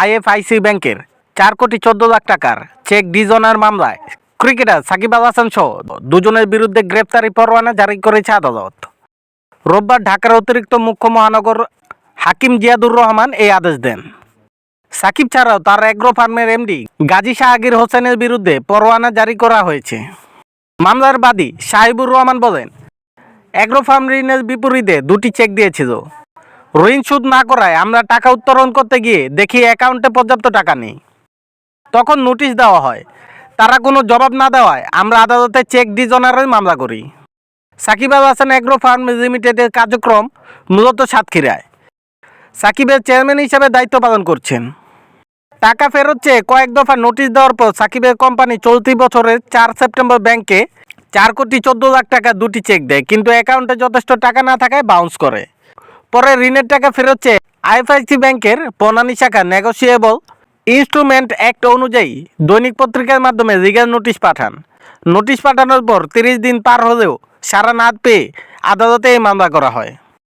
IFIC ব্যাংকের চার কোটি চোদ্দ লাখ টাকার চেক ডিজনার মামলায় ক্রিকেটার সাকিব আল হাসান সহ দুজনের বিরুদ্ধে গ্রেপ্তারি পরোয়ানা জারি করেছে আদালত। রোববার ঢাকার অতিরিক্ত মুখ্য মহানগর হাকিম জিয়াদুর রহমান এই আদেশ দেন। সাকিব ছাড়াও তার অ্যাগ্রো ফার্মের এমডি গাজী শাহগীর হোসেনের বিরুদ্ধে পরোয়ানা জারি করা হয়েছে। মামলার বাদী সাহিবুর রহমান বলেন অ্যাগ্রো ফার্ম ঋণের বিপরীতে দুটি চেক দিয়েছিল। ঋণ সুদ না করায় আমরা টাকা উত্তোলন করতে গিয়ে দেখি অ্যাকাউন্টে পর্যাপ্ত টাকা নেই। তখন নোটিশ দেওয়া হয়, তারা কোনো জবাব না দেওয়ায় আমরা আদালতে চেক ডিজনারের মামলা করি। সাকিব আল হাসান এগ্রো ফার্ম লিমিটেডের কার্যক্রম মূলত সাতক্ষীরায়। সাকিবের চেয়ারম্যান হিসেবে দায়িত্ব পালন করছেন। টাকা ফেরত চেয়ে কয়েক দফা নোটিশ দেওয়ার পর সাকিবের কোম্পানি চলতি বছরের চার সেপ্টেম্বর ব্যাংকে চার কোটি চোদ্দ লাখ টাকা দুটি চেক দেয়, কিন্তু অ্যাকাউন্টে যথেষ্ট টাকা না থাকায় বাউন্স করে। পরে ঋণের টাকা ফেরত চেয়ে আইএফআইসি ব্যাংকের বনানী শাখা নেগোসিয়েবল ইনস্ট্রুমেন্ট অ্যাক্ট অনুযায়ী দৈনিক পত্রিকার মাধ্যমে রিগার নোটিশ পাঠান। নোটিশ পাঠানোর পর তিরিশ দিন পার হলেও সারা না পেয়ে আদালতে এই মামলা করা হয়।